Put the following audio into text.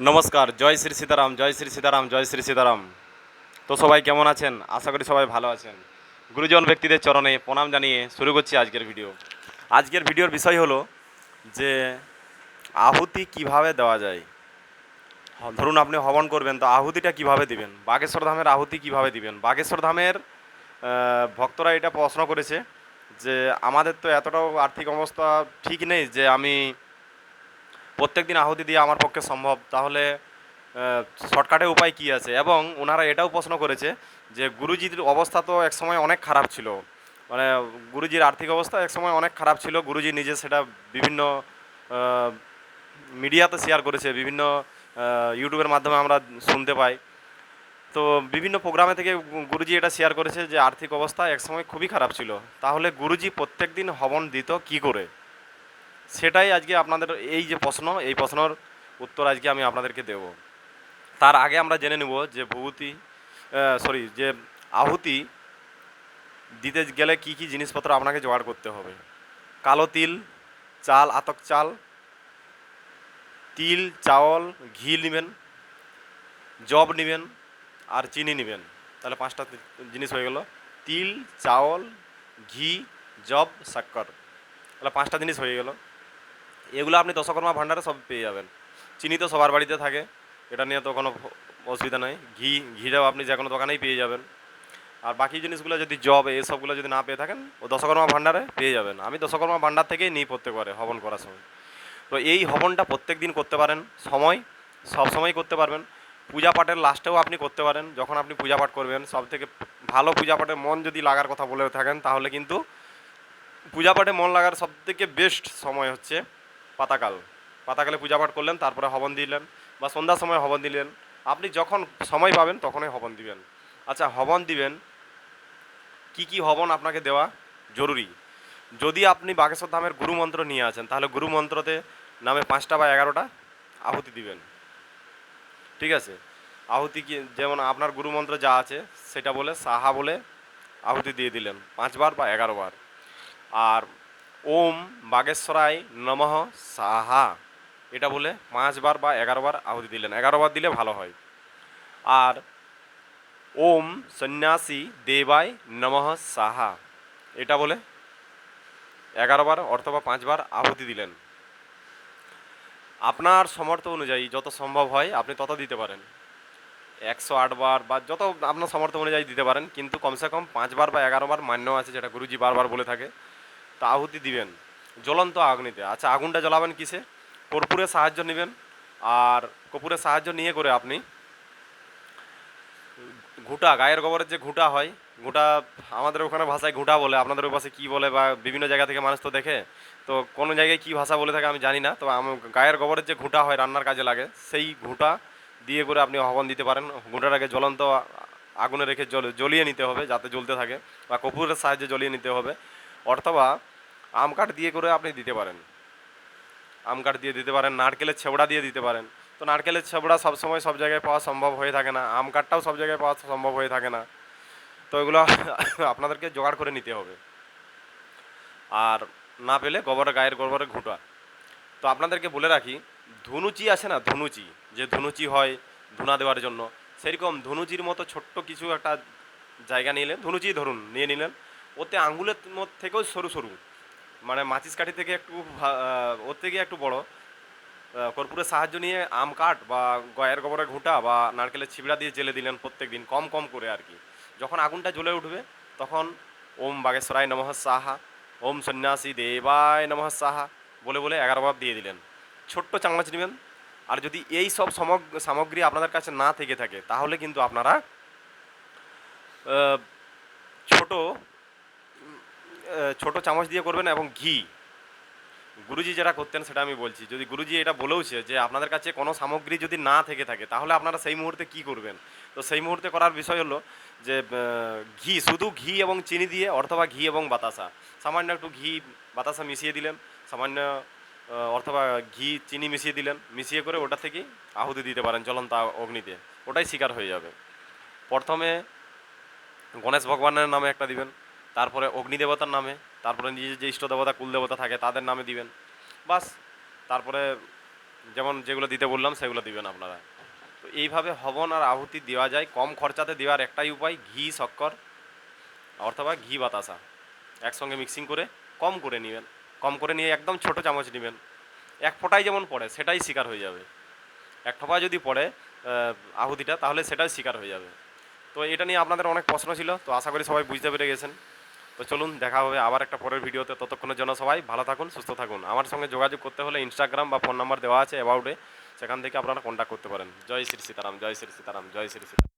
নমস্কার জয় শ্রী সীতারাম জয় শ্রী সীতারাম জয় শ্রী সীতারাম। তো সবাই কেমন আছেন? আশা করি সবাই ভালো আছেন। গুরুজন ব্যক্তিদের চরণে প্রণাম জানিয়ে শুরু করছি আজকের ভিডিও। আজকের ভিডিওর বিষয় হলো যে আহুতি কীভাবে দেওয়া যায়? ধরুন আপনি হবন করবেন তো আহুতিটা কীভাবে দিবেন? বাগেশ্বর ধামের আহুতি কীভাবে দিবেন? বাগেশ্বর ধামের ভক্তরা এটা প্রশ্ন করেছে যে আমাদের তো এতটাও আর্থিক অবস্থা ঠিক নেই যে আমি প্রত্যেক দিন আহুতি দিয়ে আমার পক্ষে সম্ভব। তাহলে শর্টকাটের উপায় কি আছে? এবং ওনারা এটাও প্রশ্ন করেছে যে, গুরুজির অবস্থা তো একসময় অনেক খারাপ ছিল। মানে গুরুজির আর্থিক অবস্থা একসময় অনেক খারাপ ছিল। গুরুজি নিজে সেটা বিভিন্ন মিডিয়াতে শেয়ার করেছে, বিভিন্ন ইউটিউবের মাধ্যমে আমরা শুনতে পাই। তো বিভিন্ন প্রোগ্রামে থেকে গুরুজি এটা শেয়ার করেছে যে, আর্থিক অবস্থা একসময় খুবই খারাপ ছিল। তাহলে গুরুজি প্রত্যেক দিন হবন দিত কি করে? সেটাই আজকে আপনাদের এই যে প্রশ্ন, এই প্রশ্নর উত্তর আজকে আমি আপনাদেরকে দেব। তার আগে আমরা জেনে নেব যে ভূতি সরি যে আহুতি দিতে গেলে কি কি জিনিসপত্র আপনাকে জোগাড় করতে হবে? কালো তিল, চাল, আতক চাল, তিল, চাওল, ঘি নেবেন জব নেবেন আর চিনি নেবেন। তাহলে পাঁচটা জিনিস হয়ে গেল। তিল, চাওল, ঘি জব শক্কর তাহলে পাঁচটা জিনিস হয়ে গেল। এগুলো আপনি দশকর্মা ভাণ্ডারে সব পেয়ে যাবেন। চিনি তো সবার বাড়িতে থাকে, এটা নিয়ে তো কোনো অসুবিধা নেই। ঘি, ঘিটাও আপনি যে কোনো দোকানেই পেয়ে যাবেন। আর বাকি জিনিসগুলো যদি জব এসবগুলো যদি না পেয়ে থাকেন, ও দশকর্মা ভাণ্ডারে পেয়ে যাবেন। আমি দশকর্মা ভাণ্ডার থেকেই নিই প্রত্যেকবারে হবন করার সময়। তো এই হবনটা প্রত্যেক দিন করতে পারেন, সময়, সব সময় করতে পারবেন। পূজা পাঠের লাস্টেও আপনি করতে পারেন, যখন আপনি পূজা পাঠ করবেন। সব থেকে ভালো পূজা পাঠে মন যদি লাগার কথা বলে থাকেন, তাহলে কিন্তু পূজা পাঠে মন লাগার সব থেকে বেস্ট সময় হচ্ছে পাতাকাল। পাতাকালে পূজা পাঠ করলেন, তারপরে হবন দিলেন বা সন্ধ্যার সময় হবন দিলেন। আপনি যখন সময় পাবেন, তখনই হবন দিবেন। আচ্ছা হবন দিবেন, কি কি হবন আপনাকে দেওয়া জরুরি? যদি আপনি বাগেশ্বর ধামের গুরুমন্ত্র নিয়ে আছেন, তাহলে গুরুমন্ত্রতে নামে পাঁচটা বা এগারোটা আহুতি দিবেন। ঠিক আছে? আহুতি কি, যেমন আপনার গুরুমন্ত্র যা আছে, সেটা বলে সাহা বলে আহুতি দিয়ে দিলেন, পাঁচবার বা এগারো বার আর ওম বাগেশ্বরায় নমঃ সাহা। এটা বলে পাঁচবার বা এগারোবার আহুতি দিলেন। এগারোবার দিলে ভালো হয়। আর ওম সন্ন্যাসী দেবায় নমঃ সাহা। এটা বলে এগারোবার অথবা পাঁচবার আহুতি দিলেন। আপনার সমর্থ অনুযায়ী যত সম্ভব হয় আপনি তত দিতে পারেন। একশো আটবার বা যত আপনার সমর্থ অনুযায়ী দিতে পারেন, কিন্তু কমসে কম পাঁচবার বা এগারোবার মান্য আছে যেটা গুরুজি বারবার বলে থাকে। তা আহুতি দিবেন। জ্বলন্ত আগুনিতে। আচ্ছা আগুনটা জ্বলাবেন কিসে? কর্পূরের সাহায্য নেবেন। আর কর্পূরের সাহায্য নিয়ে করে আপনি ঘুঁটা, গায়ের গোবরের যে ঘুঁটা হয়, ঘুঁটা আমাদের ওখানে ভাষায় ঘুঁটা বলে, আপনাদের ওই পাশে কী বলে বা বিভিন্ন জায়গা থেকে মানুষ তো দেখে, তো কোনো জায়গায় কী ভাষা বলে থাকে আমি জানি না তো আম- গায়ের গোবরের যে ঘুঁটা হয় রান্নার কাজে লাগে, সেই ঘুঁটা দিয়ে করে আপনি হবন দিতে পারেন। ঘুঁটাটাকে জ্বলন্ত আগুনে রেখে জ্বল- জ্বলিয়ে নিতে হবে যাতে জ্বলতে থাকে বা কপুরের সাহায্যে জ্বলিয়ে নিতে হবে। অথবা আম কাঠ দিয়ে করে আপনি দিতে পারেন। আম কাঠ দিয়ে দিতে পারেন, নারকেলের ছেবড়া দিয়ে দিতে পারেন। তো নারকেলের ছেবড়া সবসময় সব জায়গায় পাওয়া সম্ভব হয়ে থাকে না। আম কাঠটাও সব জায়গায় পাওয়া সম্ভব হয়ে থাকে না। তো এগুলো আপনাদেরকে জোগাড় করে নিতে হবে। আর না পেলে গোবরের গায়ের গোবরের ঘুঁটা। তো আপনাদেরকে বলে রাখি, ধুনুচি আছে না, ধুনুচি, যে ধুনুচি হয় ধুনা দেওয়ার জন্য, সেরকম ধুনুচির মতো ছোট্ট কিছু একটা জায়গা নিলেন ধুনুচি ধরুন, নিয়ে নিলেন। ওতে আঙ্গুলের থেকেও সরু সরু। মানে মাচিস কাঠি থেকে একটু ওর থেকে একটু বড়। কর্পূরের সাহায্য নিয়ে আম কাঠ বা গয়ের গোবরের ঘুঁটা বা নারকেলের ছিবড়া দিয়ে জেলে দিলেন প্রত্যেক দিন, কম কম করে আর কি। যখন আগুনটা জ্বলে উঠবে, তখন ওম বাগেশ্বরায় নমঃ সাহা ওম সন্ন্যাসী দেবায় নমঃ সাহা বলে বলে এগারো বার দিয়ে দিলেন। ছোট্ট চামচ নেবেন। আর যদি এই সব সামগ- সামগ্রী আপনাদের কাছে না থেকে থাকে, তাহলে কিন্তু আপনারা ছোট ছোট চামচ দিয়ে করবেন এবং ঘি। গুরুজি যেটা করতেন সেটা আমি বলছি। যদি গুরুজি এটা বলেওছে যে আপনাদের কাছে কোনো সামগ্রী যদি না থেকে থাকে, তাহলে আপনারা সেই মুহূর্তে কি করবেন? তো সেই মুহূর্তে করার বিষয় হলো যে ঘি, শুধু ঘি এবং চিনি দিয়ে অথবা ঘি এবং বাতাসা। সামান্য একটু ঘি, বাতাসা মিশিয়ে দিলেন। সামান্য অথবা ঘি, চিনি মিশিয়ে দিলেন। মিশিয়ে করে ওটা থেকেই আহুতি দিতে পারেন জ্বলন্ত আ- অগ্নিতে। ওটাই শিকার হয়ে যাবে। প্রথমে গণেশ ভগবানের নামে একটা দিবেন। তারপরে অগ্নি দেবতার নামে, তারপরে নিজের যে ইষ্ট দেবতা, কুল থাকে, তাদের নামে দিবেন। বাস, তারপরে যেমন যেগুলো দিতে বললাম, সেগুলো দিবেন আপনারা। তো এইভাবে হবন আর আহুতি দেওয়া যায়। কম খরচাতে দেওয়ার একটাই উপায়, ঘি, শক্কর, অথবা ঘি, বাতাসা। একসঙ্গে মিক্সিং করে কম করে নেবেন। কম করে নিয়ে একদম ছোট চামচ নেবেন। এক ফোঁটাই যেমন পড়ে, সেটাই শিকার হয়ে যাবে। এক ঠোপা যদি পড়ে আহুতিটা, তাহলে সেটাই শিকার হয়ে যাবে। তো এটা নিয়ে আপনাদের অনেক প্রশ্ন ছিল। তো আশা করি সবাই বুঝতে পেরে গেছেন। তো চলুন, দেখা হবে আবার একটা পরের ভিডিওতে। ততক্ষণের জন্য সবাই ভালো থাকুন, সুস্থ থাকুন। আমার সঙ্গে যোগাযোগ করতে হলে ইনস্টাগ্রাম বা ফোন নাম্বার দেওয়া আছে অ্যাবাউটে সেখান থেকে আপনারা কন্ট্যাক্ট করতে পারেন। জয় শ্রী সীতারাম, জয় শ্রী সীতারাম, জয় শ্রী সীতারাম।